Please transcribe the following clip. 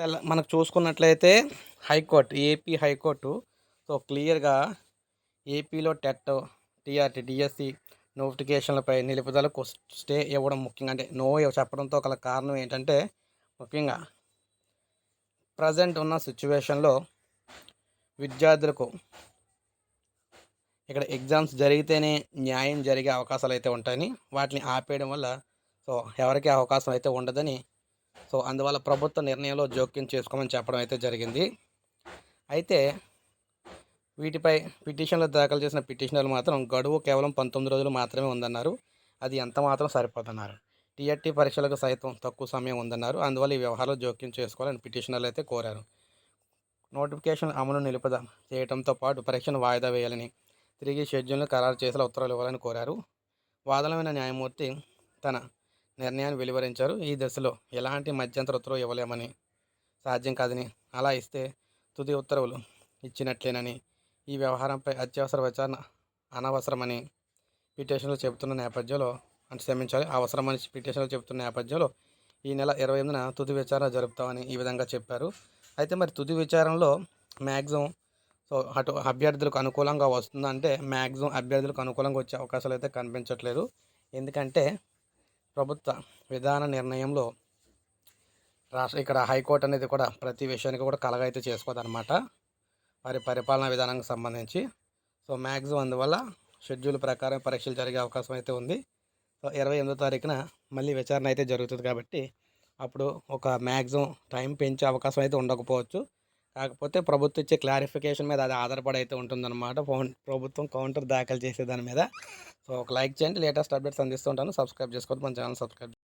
తెల్ల మనకు చూసుకున్నట్లయితే హైకోర్టు ఏపీ హైకోర్టు సో క్లియర్గా ఏపీలో టెట్ టీఆర్టీ డిఎస్సి నోటిఫికేషన్లపై నిలుపుదలకు స్టే ఇవ్వడం ముఖ్యంగా అంటే నో చెప్పడంతో గల కారణం ఏంటంటే ముఖ్యంగా ప్రజెంట్ ఉన్న సిచ్యువేషన్లో విద్యార్థులకు ఇక్కడ ఎగ్జామ్స్ జరిగితేనే న్యాయం జరిగే అవకాశాలు అయితే ఉంటాయని వాటిని ఆపేయడం వల్ల సో ఎవరికి అవకాశం అయితే ఉండదని సో అందువల్ల ప్రభుత్వ నిర్ణయంలో జోక్యం చేసుకోమని చెప్పడం అయితే జరిగింది. అయితే వీటిపై పిటిషన్లు దాఖలు చేసిన పిటిషనర్లు మాత్రం గడువు కేవలం పంతొమ్మిది రోజులు మాత్రమే ఉందన్నారు. అది ఎంత మాత్రం సరిపోతున్నారు టీఆర్టీ పరీక్షలకు సైతం తక్కువ సమయం ఉందన్నారు. అందువల్ల ఈ వ్యవహారంలో జోక్యం చేసుకోవాలని పిటిషనర్లు అయితే కోరారు. నోటిఫికేషన్ అమలు నిలుపుద చేయడంతో పాటు పరీక్షను వాయిదా వేయాలని తిరిగి షెడ్యూల్ను ఖరారు చేసేలా ఉత్తర్వులు ఇవ్వాలని కోరారు. వాదనమైన న్యాయమూర్తి తన నిర్ణయాన్ని వెలువరించారు. ఈ దశలో ఎలాంటి మధ్యంతర ఉత్తర్వు ఇవ్వలేమని సాధ్యం కాదని అలా ఇస్తే తుది ఉత్తర్వులు ఇచ్చినట్లేనని ఈ వ్యవహారంపై అత్యవసర విచారణ అనవసరమని పిటిషన్లు చెబుతున్న నేపథ్యంలో అంటే క్షమించాలి అవసరమని పిటిషన్లు చెబుతున్న నేపథ్యంలో ఈ నెల ఇరవై ఎనిమిదిన తుది విచారణ జరుపుతామని ఈ విధంగా చెప్పారు. అయితే మరి తుది విచారణలో మ్యాక్సిమం సో అటు అభ్యర్థులకు అనుకూలంగా వస్తుందంటే మ్యాక్సిమం అభ్యర్థులకు అనుకూలంగా వచ్చే అవకాశాలు అయితే కనిపించట్లేదు. ఎందుకంటే ప్రభుత్వ విధాన నిర్ణయంలో రాష్ట్ర ఇక్కడ హైకోర్టు అనేది కూడా ప్రతి విషయానికి కూడా కలగైతే చేసుకోదన్నమాట. వారి పరిపాలనా విధానానికి సంబంధించి. సో మ్యాక్సిమం అందువల్ల షెడ్యూల్ ప్రకారం పరీక్షలు జరిగే అవకాశం అయితే ఉంది. సో ఇరవై ఎనిమిదో తారీఖున మళ్ళీ విచారణ అయితే జరుగుతుంది కాబట్టి అప్పుడు ఒక మ్యాక్సిమం టైం పెంచే అవకాశం అయితే ఉండకపోవచ్చు. కాకపోతే ప్రభుత్వం ఇచ్చే క్లారిఫికేషన్ మీద అది ఆధారపడి అయితే ఉంటుందన్నమాట. ప్రభుత్వం కౌంటర్ దాఖలు చేసే దాని మీద. సో ఒక లైక్ చేయండి. లేటెస్ట్ అప్డేట్స్ అందిస్తుంటాను సబ్స్క్రైబ్ చేసుకోవద్దు. మన ఛానల్ సబ్స్క్రైబ్